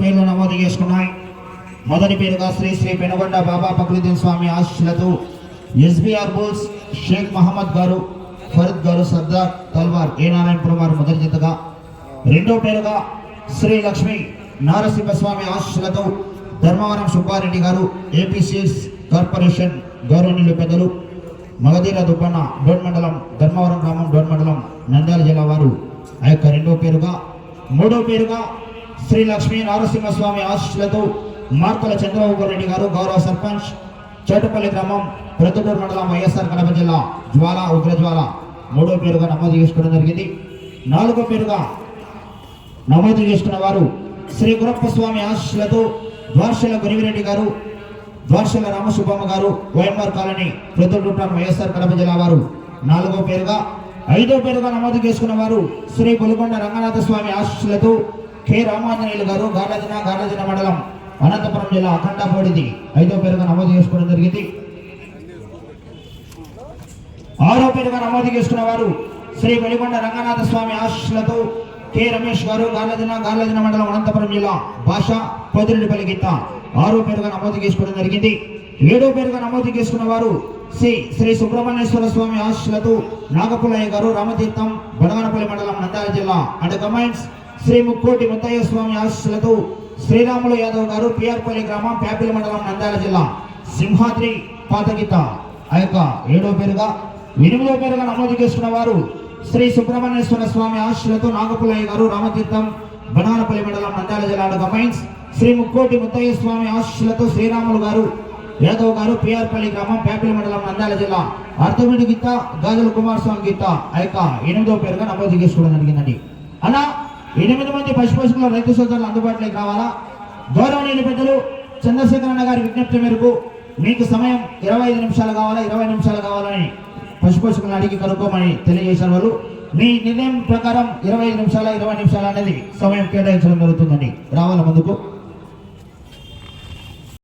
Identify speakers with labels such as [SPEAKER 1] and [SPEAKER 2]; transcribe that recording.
[SPEAKER 1] పేర్లు నమోదు చేసుకున్నాయి. మొదటి పేరుగా శ్రీ శ్రీ పెనుగొండ బాబా ఫక్రుద్దీన్ స్వామి ఆశీస్సులతో ఎస్బీఆర్ బోల్స్ షేక్ మహమ్మద్ గారు ఫరీద్ గారు సర్దార్ తల్వార్ ఏ నారాయణపురం వారు మొదటి జతగా. రెండో పేరుగా శ్రీ లక్ష్మి నారసింహస్వామి ఆశీస్సులతో ధర్మవరం సుబ్బారెడ్డి గారు ఏపీసీఎస్ కార్పొరేషన్ గౌరవనీయులు పెద్దలు మగధీర దుబ్బన్న డోన్ మండలం ధర్మవరం గ్రామం డోన్ మండలం నంద్యాల జిల్లా వారు. ఆ యొక్క రెండో పేరుగా మూడో పేరుగా శ్రీ లక్ష్మీ నారసింహస్వామి ఆశీస్సులతో మార్తల చంద్రబాబు రెడ్డి గారు గౌరవ సర్పంచ్ చోటుపల్లి గ్రామం ప్రొద్దుటూరు మండలం వైఎస్ఆర్ కడప జిల్లా జ్వాల ఉగ్రజ్వాల. మూడో పేరుగా నమోదు చేసుకోవడం జరిగింది. నాలుగో పేరుగా నమోదు చేసుకున్న వారు శ్రీ గురప్ప స్వామి ఆశీస్సులతో ద్వార్షల గురివిరెడ్డి గారు ద్వార్షల రామసుబ్బమ్మ గారు YMR colony Proddatur YSR Kadapa జిల్లా వారు. నాలుగో పేరుగా ఐదో పేరుగా నమోదు చేసుకున్న వారు శ్రీ కొలుకొండ రంగనాథ స్వామి ఆశీస్సులతో కె రామాంజనేయులు గారు గాడాజిన గాడాజిన మండలం అనంతపురం జిల్లా అఖండపూడిది. ఐదో పేరుగా నమోదు చేసుకోవడం జరిగింది. ఆరో పేరుగా నమోదు చేసుకున్న వారు శ్రీ వెలిగొండ రంగనాథ స్వామి ఆశీస్సులతో కె రమేష్ గారు గార్లదిన గార్లదిన మండలం అనంతపురం జిల్లా భాష పొదిరెడ్డిపల్లి గీత ఆరో పేరుగా నమోదు చేసుకోవడం జరిగింది. ఏడో పేరుగా నమోదు చేసుకున్న వారు శ్రీ శ్రీ సుబ్రహ్మణ్యేశ్వర స్వామి ఆశీస్సులతో నాగపుల్లయ్య గారు రామతీర్థం బడగనపల్లి మండలం నంద్యాల జిల్లా అండ్ కమైన్స్ శ్రీ ముక్కోటి ముత్తయ్య స్వామి ఆశీస్సులతో శ్రీరాములు యాదవ్ గారు పిఆర్పల్లి గ్రామం ప్యాపిలి మండలం నంద్యాల జిల్లా సింహాద్రి పాతగీత ఆ యొక్క ఏడో పేరుగా ఎనిమిదో పేరుగా నమోదు చేసుకున్న వారు శ్రీ సుబ్రహ్మణ్యేశ్వర స్వామి ఆశీస్సులతో నాగపుల్లయ్య గారు రామతీర్థం బనానపల్లి మండలం నంద్యాల జిల్లా గమైన్స్ శ్రీ ముక్కోటి ముత్తయ్య స్వామి ఆశీస్సులతో శ్రీరాములు గారు యాదవ్ గారు పిఆర్పల్లి గ్రామం ప్యాపిలి మండలం నంద్యాల జిల్లా అర్థమిడి గీత గాజుల కుమారస్వామి గీత ఆ యొక్క ఎనిమిదో పేరుగా నమోదు చేసుకోవడం జరిగిందండి. అలా ఎనిమిది మంది పశుపోషకుల రైతు సోదరులు అందుబాటులోకి రావాలా? గౌరవనీయులు పెద్దలు చంద్రశేఖరన్న గారి విజ్ఞప్తి మేరకు మీకు సమయం ఇరవై ఐదు నిమిషాలు కావాలా? ఇరవై నిమిషాలు కావాలని పశుపోషకులను అడిగి కనుక్కోమని తెలియజేశారు వాళ్ళు మీ నిర్ణయం ప్రకారం ఇరవై ఐదు నిమిషాల ఇరవై నిమిషాలు అనేది సమయం కేటాయించడం జరుగుతుందండి. రావాల ముందుకు?